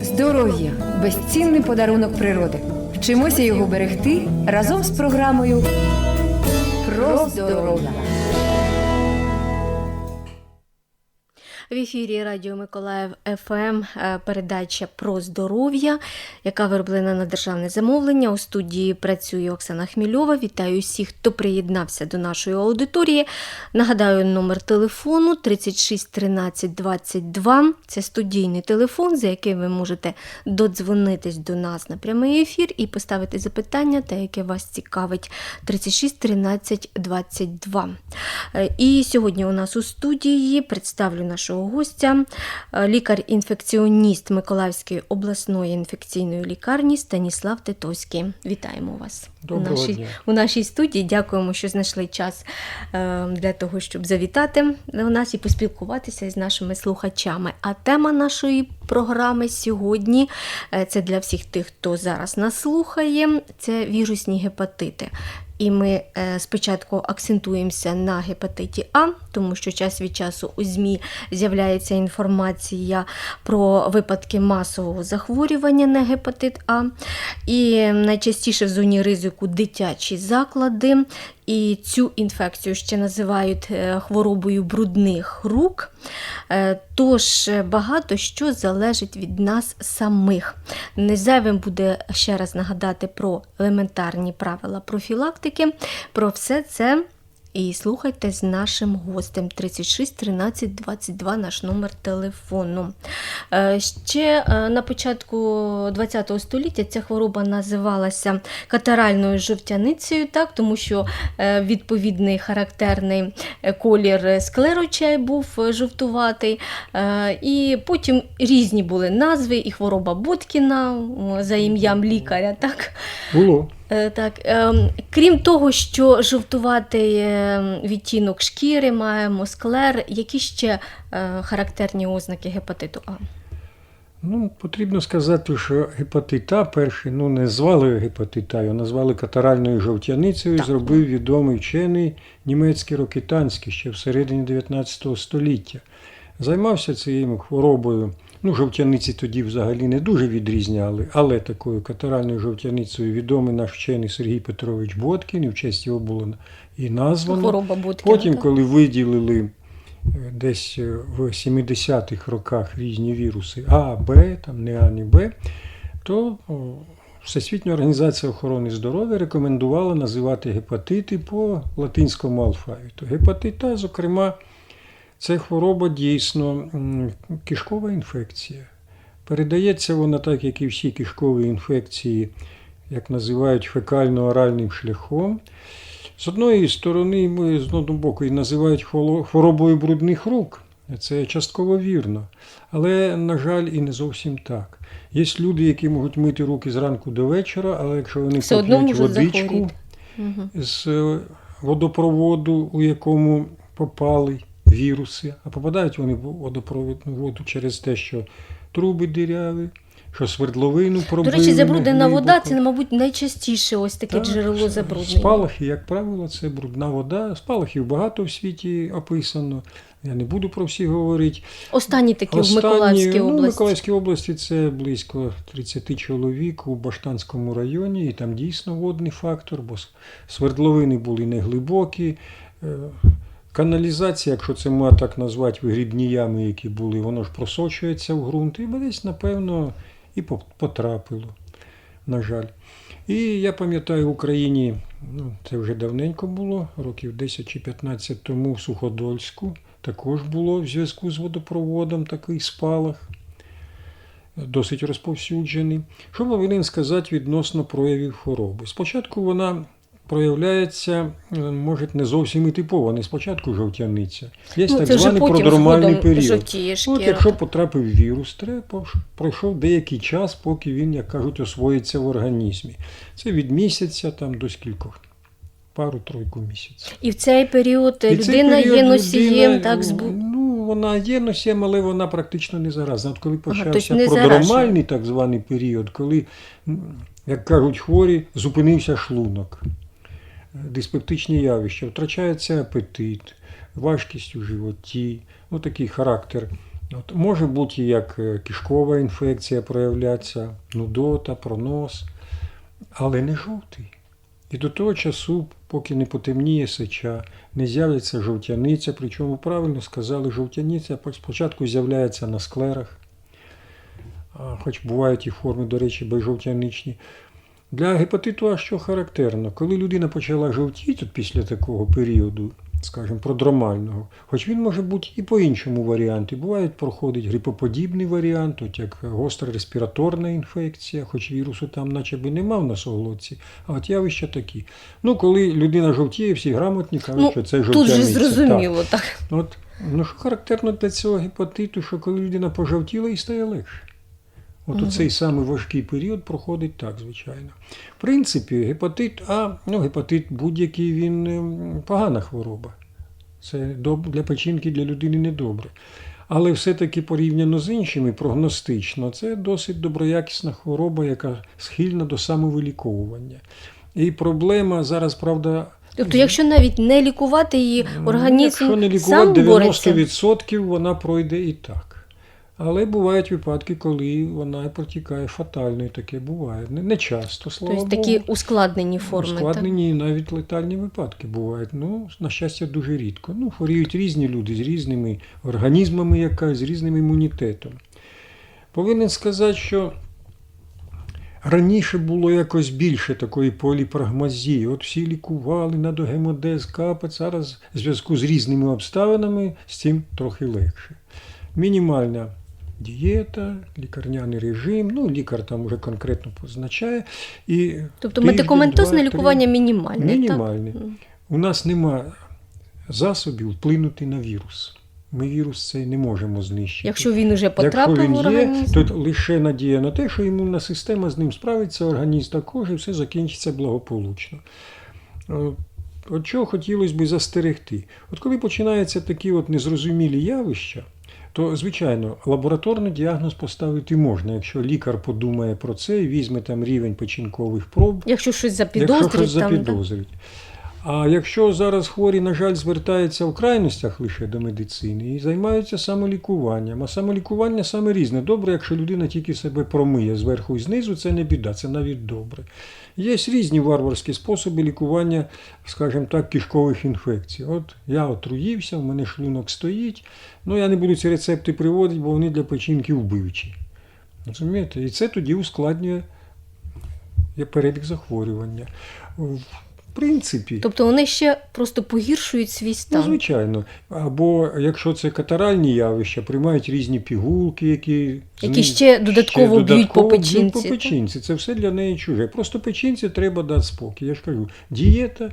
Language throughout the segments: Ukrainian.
Здоров'я безцінний подарунок природи. Вчимося його берегти разом з програмою Про здоров'я. В ефірі Радіо Миколаїв ФМ е, передача про здоров'я, яка вироблена на державне замовлення. У студії працює Оксана Хмільова. Вітаю всіх, хто приєднався до нашої аудиторії. Нагадаю, номер телефону 36 13 22. Це студійний телефон, за яким ви можете додзвонитись до нас на прямий ефір і поставити запитання, те, яке вас цікавить. 36 13 22. Е, І сьогодні у нас у студії представлю нашого гостя, е, лікар-інфекціоніст Миколаївської обласної інфекційної лікарні Станіслав Титовський. Вітаємо вас у нашій, дня. у нашій студії. Дякуємо, що знайшли час е, для того, щоб завітати до нас і поспілкуватися з нашими слухачами. А тема нашої програми сьогодні е, це для всіх тих, хто зараз нас слухає, це вірусні гепатити. І ми е, спочатку акцентуємося на гепатиті А, тому що час від часу у ЗМІ з'являється інформація про випадки масового захворювання на гепатит А. І найчастіше в зоні ризику дитячі заклади. І цю інфекцію ще називають е, хворобою брудних рук. Е, Тож е, багато що залежить від нас самих. Незайвим буде ще раз нагадати про елементарні правила профілактики. Про все це і слухайте з нашим гостем 36 13 22 наш номер телефону. Е, Ще е, на початку ХХ століття ця хвороба називалася катаральною жовтяницею, так, тому що е, відповідний характерний колір склерочей був жовтуватий. І потім різні були назви, і хвороба Боткіна за ім'ям лікаря. Так? Було. Е, Так, ем, крім того, що жовтуватий ем, відтінок шкіри маємо склер, які ще е, характерні ознаки гепатиту А? Ну, потрібно сказати, що гепатит А перший ну, не звали гепатит А, його назвали катаральною жовтяницею, Так. зробив відомий вчений німецький рокітанський ще в середині 19 століття. Займався цією хворобою. Ну, жовтяниці тоді взагалі не дуже відрізняли, але такою катаральною жовтяницею відомий наш вчений Сергій Петрович Боткін, і в честь його було і названо. Хвороба Боткіна. Потім, так? коли виділили е, десь е, в 70-х роках різні віруси А, Б, там не А, ні Б, то Всесвітня організація охорони здоров'я рекомендувала називати гепатити по латинському алфавіту. Гепатит А, зокрема, це хвороба дійсно кишкова інфекція. Передається вона так, як і всі кишкові інфекції, як називають фекально-оральним шляхом. З одної сторони, ми з одного боку і називають хворобою брудних рук. Це частково вірно. Але, на жаль, і не зовсім так. Є люди, які можуть мити руки зранку до вечора, але якщо вони поп'ють водичку захворіти. З е, водопроводу, у якому попали віруси, а попадають вони в водопровідну воду через те, що труби диряві, що свердловину До речі, забруднена вода це, мабуть, найчастіше ось таке Так, джерело забруднення. Спалахи, як правило, це брудна вода. Спалахів багато в світі описано. Я не буду про всі говорити. Останні такі в Миколаївській ну, в. Миколаївській області це близько 30 чоловік у Баштанському районі, і там дійсно водний фактор, бо свердловини були неглибокі. Каналізація, якщо це можна так назвати, вигрібні ями, які були, воно ж просочується в ґрунт, і десь, напевно, і потрапило, на жаль. І я пам'ятаю в Україні, ну, це вже давненько було, років 10 чи 15 тому в Суходольську також було в зв'язку з водопроводом такий спалах, досить розповсюджений. Що повинен сказати відносно проявів хвороби? Спочатку вона проявляється, е, може, не зовсім і типово, не спочатку жовтяниця. Є Ну, так званий продромальний період. От якщо потрапив вірус, треба пройшов деякий час, поки він, як кажуть, освоїться в організмі. Це від місяця там до скількох, пару-тройку місяців. І в цей період І цей людина період є носієм, людина, так, збу... Ну, вона є носієм, але вона практично не заразна. От коли почався тобто не продромальний так званий період, коли, як кажуть хворі, зупинився шлунок, диспептичні явища, втрачається апетит, важкість у животі, ну, такий характер. От, може бути як е, кишкова інфекція проявлятися, нудота, пронос, але не жовтий. І до того часу, поки не потемніє сеча, не з'явиться жовтяниця, причому правильно сказали, жовтяниця спочатку з'являється на склерах, хоч бувають і форми, до речі, безжовтяничні. Для гепатиту А що характерно, коли людина почала жовтіти от після такого періоду, скажімо, продромального, хоч він може бути і по іншому варіанті. Буває, проходить грипоподібний варіант, от як гостра респіраторна інфекція, хоч вірусу там наче би нема в носоглотці, а от явища такі. Ну, коли людина жовтіє, всі грамотні кажуть, Ну, що це Тут жовтяниця. же зрозуміло, так. Так. От, ну, що характерно для цього гепатиту, що коли людина пожовтіла і стає легше. От Мгм. у цей самий важкий період проходить так, звичайно. В принципі, гепатит А, ну, гепатит будь-який він ем, погана хвороба. Це для печінки, для людини недобре. Але все-таки порівняно з іншими, прогностично, це досить доброякісна хвороба, яка схильна до самовиліковування. І проблема зараз, правда, Тобто, якщо навіть не лікувати її, Ну, організм Якщо не лікувати, бореться. 90% вона пройде і так. Але бувають випадки, коли вона протікає фатально, і таке буває. Не, не часто, слава Тобто Богу. такі ускладнені форми. Ускладнені і навіть летальні випадки бувають. Ну, на щастя, дуже рідко. Ну, хворіють різні люди з різними організмами, яка, з різним імунітетом. Повинен сказати, що раніше було якось більше такої поліпрагмазії. От всі лікували на догемодез, капець. Зараз в зв'язку з різними обставинами з цим трохи легше. Мінімальна дієта, лікарняний режим, ну, лікар там вже конкретно позначає. І Тобто тиждень, медикаментозне два, три. лікування мінімальне. Мінімальне. Так? У нас нема засобів вплинути на вірус. Ми вірус цей не можемо знищити. Якщо він уже потрапив Якщо він в є, організм. то лише надія на те, що імунна система з ним справиться, організм також, і все закінчиться благополучно. От- От чого хотілося б застерегти? От коли починаються такі от незрозумілі явища, то, звичайно, лабораторний діагноз поставити можна, якщо лікар подумає про це і візьме там рівень печінкових проб, Якщо щось Якщо запідозрить, там, да. запідозрить. А якщо зараз хворі, на жаль, звертаються в крайностях лише до медицини і займаються самолікуванням, а самолікування саме різне. Добре, якщо людина тільки себе промиє зверху і знизу, це не біда, це навіть добре. Є різні варварські способи лікування, скажімо так, кишкових інфекцій. От я отруївся, в мене шлунок стоїть. Ну я не буду ці рецепти приводити, бо вони для печінки вбивчі. Розумієте? І це тоді ускладнює перебіг захворювання. Принципі, Тобто вони ще просто погіршують свій ну, стан. звичайно. Або якщо це катаральні явища, приймають різні пігулки, які, Які зни- ще додатково б'ють по додатково б'ють По печінці. Це все для неї чуже. Просто печінці треба дати спокій. Я ж кажу, дієта.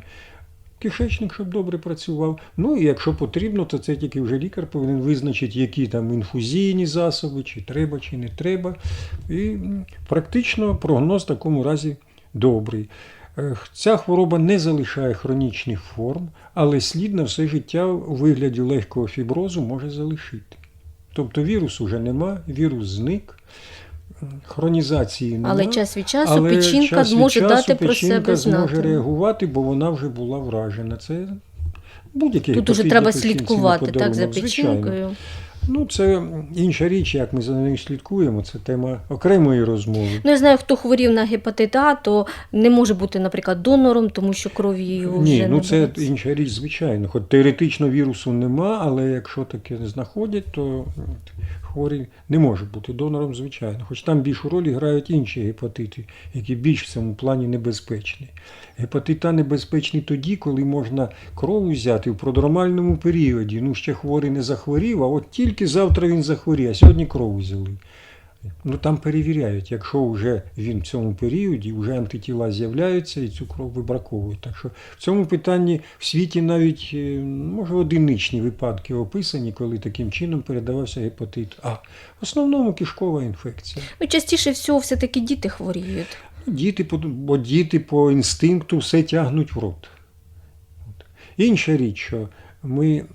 Кишечник, щоб добре працював. Ну і якщо потрібно, то це тільки вже лікар повинен визначити, які там інфузійні засоби, чи треба, чи не треба. І практично прогноз в такому разі добрий. Ця хвороба не залишає хронічних форм, але слід на все життя у вигляді легкого фіброзу може залишити. Тобто вірусу вже нема, вірус зник, хронізації немає. Але час від часу Але печінка час від зможе часу дати про себе зможе реагувати, бо вона вже була вражена. Це будь-який Тут уже треба слідкувати так, за подарунок. Звичайно. Ну, це інша річ, як ми за нею слідкуємо. Це тема окремої розмови. Ну, я знаю, хто хворів на гепатит А, то не може бути, наприклад, донором, тому що крові його Ні, ну не це береться. інша річ, звичайно. Хоч теоретично вірусу нема, але якщо таке не знаходять, то хворий не може бути донором, звичайно. Хоч там більшу роль грають інші гепатити, які більш в цьому плані небезпечні. Гепатит А небезпечний тоді, коли можна кров взяти в продромальному періоді. Ну, ще хворий не захворів, а от тільки завтра він захворіє, а сьогодні кров взяли. Ну там перевіряють, якщо вже він в цьому періоді, вже антитіла з'являються і цю кров вибраковують. Так що в цьому питанні в світі навіть е, може одиничні випадки описані, коли таким чином передавався гепатит А. В основному кишкова інфекція. Ну, частіше всього все-таки діти хворіють. Діти, бо діти по інстинкту все тягнуть в рот. Інша річ, що ми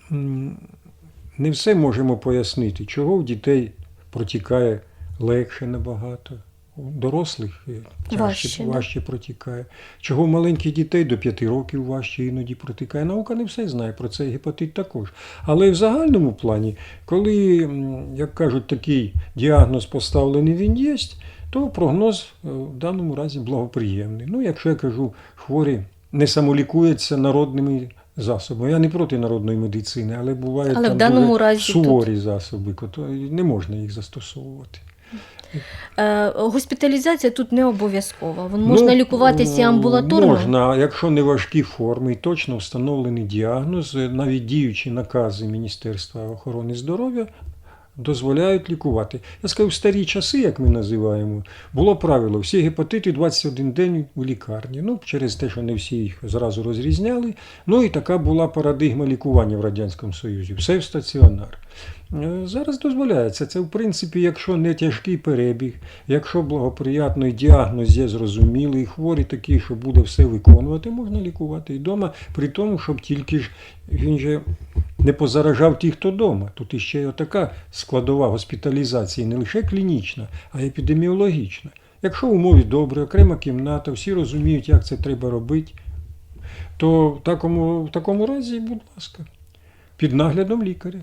не все можемо пояснити, чого в дітей протікає легше набагато, у дорослих е, тяжче, Важче, важче, протікає. Чого у маленьких дітей до 5 років важче іноді протікає. Наука не все знає про цей гепатит також. Але в загальному плані, коли, як кажуть, такий діагноз поставлений він є, то прогноз е, в даному разі благоприємний. Ну, якщо я кажу, хворі не самолікуються народними засобами. Я не проти народної медицини, але бувають Але в даному були разі суворі засоби, не можна їх застосовувати. Е, госпіталізація тут не обов'язкова. Можна Ну, лікуватися амбулаторно. Можна, якщо не важкі форми і точно встановлений діагноз, навіть діючі накази Міністерства охорони здоров'я дозволяють лікувати. Я скажу, в старі часи, як ми називаємо, було правило, всі гепатити 21 день у лікарні. Ну, через те, що не всі їх зразу розрізняли. Ну і така була парадигма лікування в Радянському Союзі. Все в стаціонар. Е, Зараз дозволяється. Це, в принципі, якщо не тяжкий перебіг, якщо благоприятний діагноз є зрозумілий, хворі такі, що буде все виконувати, можна лікувати і вдома, при тому, щоб тільки ж він же не позаражав тих, хто вдома. Тут іще й отака складова госпіталізації, не лише клінічна, а й епідеміологічна. Якщо умови добрі, окрема кімната, всі розуміють, як це треба робити, то в такому, в такому разі, будь ласка, під наглядом лікаря.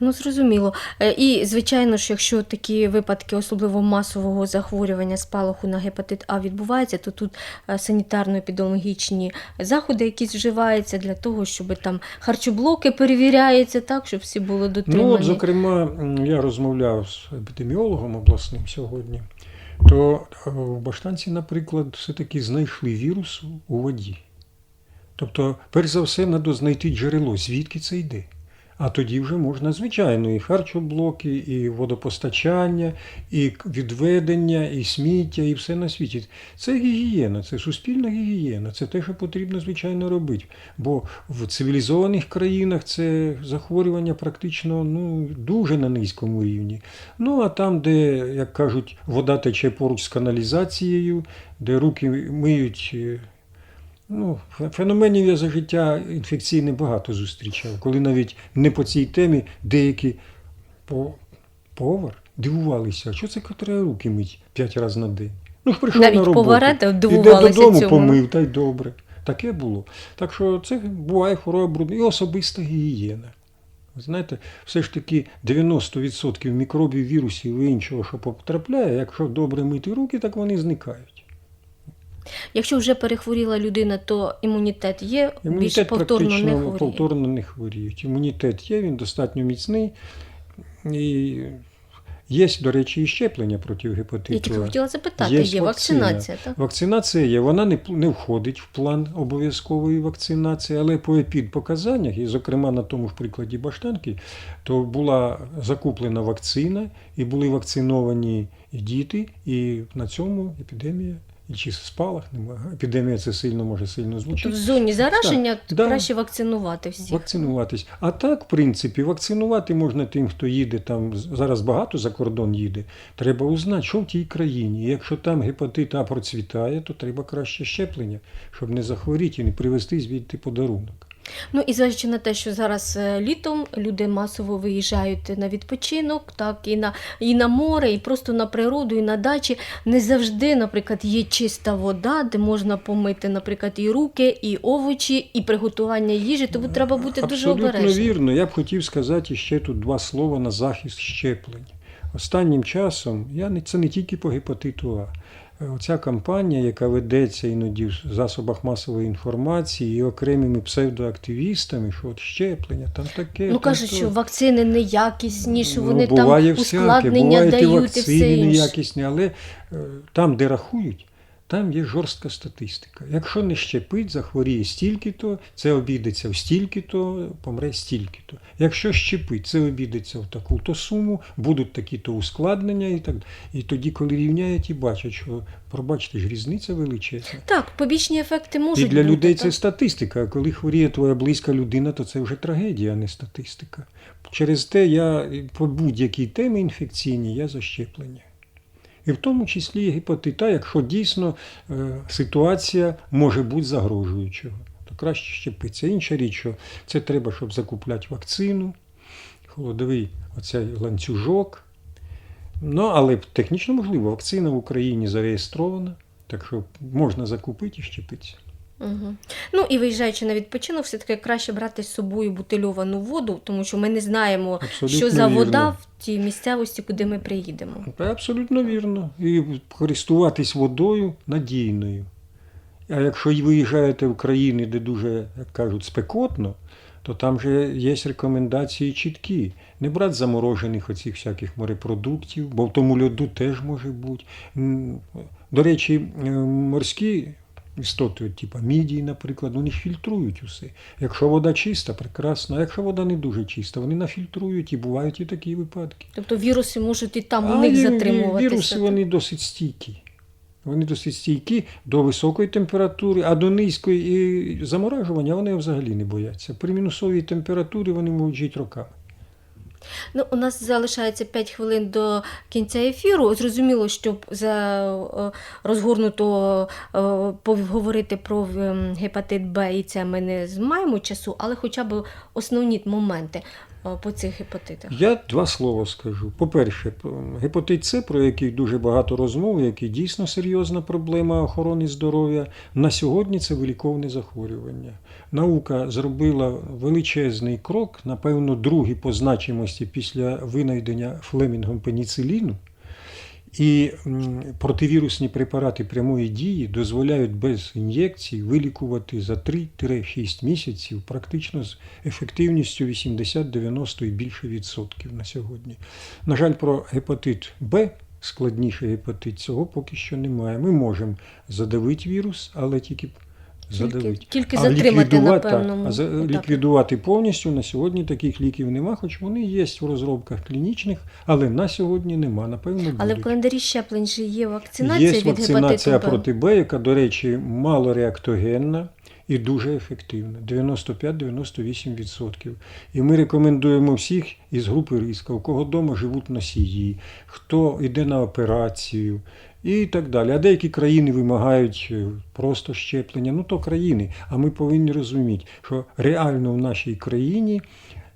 Ну, зрозуміло. Е, І, звичайно ж, якщо такі випадки, особливо масового захворювання спалаху на гепатит А відбуваються, то тут е, санітарно-епідеміологічні заходи якісь вживаються для того, щоб там харчоблоки перевіряються, так, щоб всі були дотримані. Ну, от, зокрема, я розмовляв з епідеміологом обласним сьогодні, то е, в Баштанці, наприклад, все-таки знайшли вірус у воді. Тобто, перш за все, треба знайти джерело, звідки це йде. А тоді вже можна, звичайно, і харчоблоки, і водопостачання, і відведення, і сміття, і все на світі. Це гігієна, це суспільна гігієна, це те, що потрібно, звичайно, робити. Бо в цивілізованих країнах це захворювання практично ну, дуже на низькому рівні. Ну а там, де, як кажуть, вода тече поруч з каналізацією, де руки миють. Ну, феноменів я за життя інфекційне багато зустрічав, коли навіть не по цій темі деякі по, повар дивувалися, що це котре руки мить п'ять разів на день. Ну ж прийшов Навіть на роботу, повари іде додому, цьому. помив, та й добре. Таке було. Так що це буває хвороба брудна і особиста гігієна. Знаєте, все ж таки 90% мікробів, вірусів і іншого, що потрапляє, якщо добре мити руки, так вони зникають. Якщо вже перехворіла людина, то імунітет є, більш Імунітет повторно не хворіє. повторно не хворіють. Імунітет є, він достатньо міцний. І є, до речі, і щеплення проти Я гепатиту. тільки хотіла запитати, Є є, вакцина. вакцинація, так? Вакцинація є, вона не, не входить в план обов'язкової вакцинації, але по епідпоказаннях, і зокрема на тому ж прикладі Баштанки, то була закуплена вакцина і були вакциновані і діти, і на цьому епідемія. І чи спалах немає. Епідемія це сильно може сильно Тобто звучить. в зоні зараження Так, да. краще вакцинувати всіх. Вакцинуватись. А так, в принципі, вакцинувати можна тим, хто їде там. Зараз багато за кордон їде. Треба узнати, що в тій країні. І якщо там гепатит А процвітає, то треба краще щеплення, щоб не захворіти і не привезти звідти подарунок. Ну і зважаючи на те, що зараз е, літом люди масово виїжджають на відпочинок, так і на і на море, і просто на природу, і на дачі. Не завжди, наприклад, є чиста вода, де можна помити, наприклад, і руки, і овочі, і приготування їжі. Тому треба бути дуже Абсолютно обережним. вірно. Я б хотів сказати ще тут два слова на захист щеплень. Останнім часом я не це не тільки по гепатиту А. Оця кампанія, яка ведеться іноді в засобах масової інформації і окремими псевдоактивістами, що от щеплення, там таке. Ну там кажуть, що вакцини неякісні, що Ну, вони буває там всяке, ускладнення дають і вакцини все інше. неякісні, але е, там, де рахують, там є жорстка статистика. Якщо не щепить, захворіє стільки-то, це обійдеться в стільки-то, помре стільки-то. Якщо щепить, це обійдеться в таку-то суму, будуть такі-то ускладнення і так. І тоді, коли рівняють і бачать, що пробачте ж різниця величезна. Так, побічні ефекти можуть І для бути, людей так. це статистика. А коли хворіє твоя близька людина, то це вже трагедія, а не статистика. Через те я по будь-якій темі інфекційній я за щеплення. І в тому числі і гепатит якщо дійсно е, ситуація може бути загрожуючою, то краще щепитися. Інша річ, що це треба, щоб закупляти вакцину, холодовий оцей ланцюжок. Ну, але технічно можливо, вакцина в Україні зареєстрована, так що можна закупити і щепитися. Угу. Ну і виїжджаючи на відпочинок, все-таки краще брати з собою бутильовану воду, тому що ми не знаємо, Абсолютно що за вода в тій місцевості, куди ми приїдемо. Абсолютно вірно. І користуватись водою надійною. А якщо виїжджаєте в країни, де дуже, як кажуть, спекотно, то там же є рекомендації чіткі. Не брати заморожених оцих всяких морепродуктів, бо в тому льоду теж може бути. До речі, морські істоти, от, типа мідії, наприклад, вони фільтрують усе. Якщо вода чиста, прекрасно. А якщо вода не дуже чиста, вони нафільтрують і бувають і такі випадки. Тобто віруси можуть і там у них затримуватися. Віруси вони досить стійкі. Вони досить стійкі до високої температури, а до низької і заморажування вони взагалі не бояться. При мінусовій температурі вони можуть жити роками. Ну, у нас залишається 5 хвилин до кінця ефіру. Зрозуміло, що за е, розгорнуто е, поговорити про ем, гепатит Б і це ми не маємо часу, але хоча б основні моменти по цих гепатитах. Я два слова скажу. По-перше, гепатит С, про який дуже багато розмов, який дійсно серйозна проблема охорони здоров'я. На сьогодні це виліковне захворювання. Наука зробила величезний крок, напевно, другий по значимості після винайдення Флемінгом пеніциліну. І противірусні препарати прямої дії дозволяють без ін'єкцій вилікувати за 3-6 місяців практично з ефективністю 80-90 і більше відсотків на сьогодні. На жаль, про гепатит Б, складніший гепатит, цього поки що немає. Ми можемо задавити вірус, але тільки задавити. тільки А затримати на ліквідувати, так, а ліквідувати повністю на сьогодні таких ліків нема, хоч вони є в розробках клінічних, але на сьогодні нема. Напевно, будуть. Але в календарі щеплень же є вакцинація Є від вакцинація гепатиту Б. проти Б, яка, до речі, малореактогенна і дуже ефективна 95-98%. І ми рекомендуємо всіх із групи риска, у кого вдома живуть носії, хто йде на операцію і так далі. А деякі країни вимагають е, просто щеплення. Ну то країни. А ми повинні розуміти, що реально в нашій країні,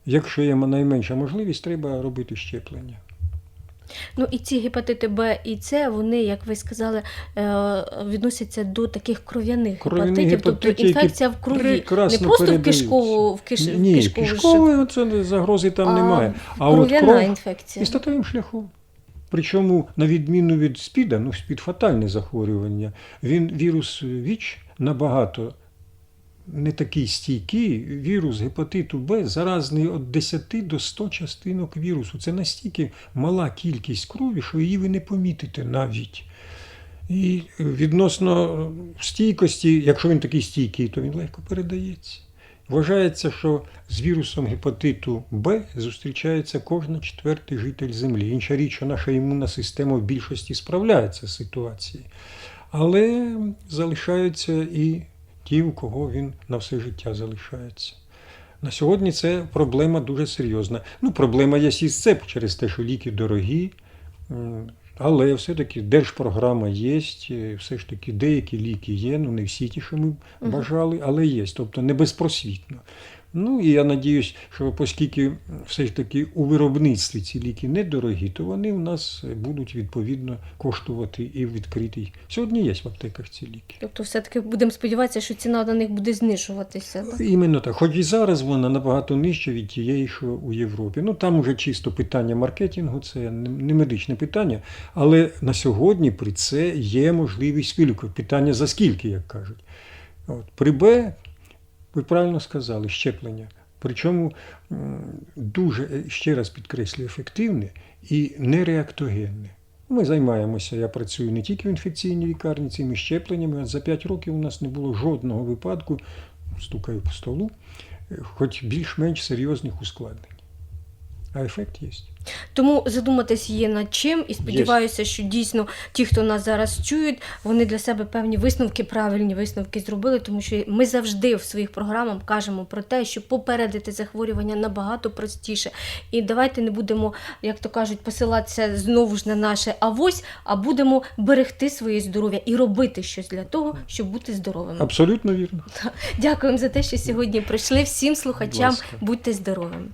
якщо є найменша можливість, треба робити щеплення. Ну і ці гепатити Б і С, вони, як ви сказали, е, відносяться до таких кров'яних гепатитів, тобто гепатити, які інфекція в крові. Не просто в кишкову, в киш... Ні, в кишкову кишкової це загрози там а немає. А от кров'яна кров інфекція. і статевим шляхом. Причому, на відміну від СПІДа, ну СПІД фатальне захворювання, він вірус ВІЧ набагато не такий стійкий. Вірус гепатиту Б заразний від 10 до 100 частинок вірусу. Це настільки мала кількість крові, що її ви не помітите навіть. І відносно стійкості, якщо він такий стійкий, то він легко передається. Вважається, що з вірусом гепатиту Б зустрічається кожен четвертий житель Землі. Інша річ, що наша імунна система в більшості справляється з ситуацією. Але залишаються і ті, у кого він на все життя залишається. На сьогодні це проблема дуже серйозна. Ну, проблема є це через те, що ліки дорогі. Але все-таки держпрограма є, е, все ж таки деякі ліки є, ну не всі ті, що ми бажали, але є, тобто не безпросвітно. Ну і я надіюсь, що оскільки все ж таки у виробництві ці ліки недорогі, то вони в нас будуть відповідно коштувати і в відкритій. Сьогодні є в аптеках ці ліки. Тобто, все-таки будемо сподіватися, що ціна на них буде знижуватися. да? Іменно так. Хоч і зараз вона набагато нижча від тієї, що у Європі. Ну там вже чисто питання маркетингу, це не не медичне питання. Але на сьогодні при це є можливість виліку. Питання за скільки, як кажуть. От. При Б, ви правильно сказали, щеплення. Причому дуже, е, ще раз підкреслюю, ефективне і нереактогенне. Ми займаємося, я працюю не тільки в інфекційній лікарні цими щепленнями. За 5 років у нас не було жодного випадку, стукаю по столу, е, хоч більш-менш серйозних ускладнень. А ефект є. Тому задуматись є над чим, і сподіваюся, що дійсно ті, хто нас зараз чують, вони для себе певні висновки, правильні висновки зробили, тому що ми завжди в своїх програмах кажемо про те, що попередити захворювання набагато простіше. І давайте не будемо, як то кажуть, посилатися знову ж на наше авось, а будемо берегти своє здоров'я і робити щось для того, щоб бути здоровими. Абсолютно вірно. Дякуємо за те, що сьогодні прийшли. Всім слухачам будьте здоровими.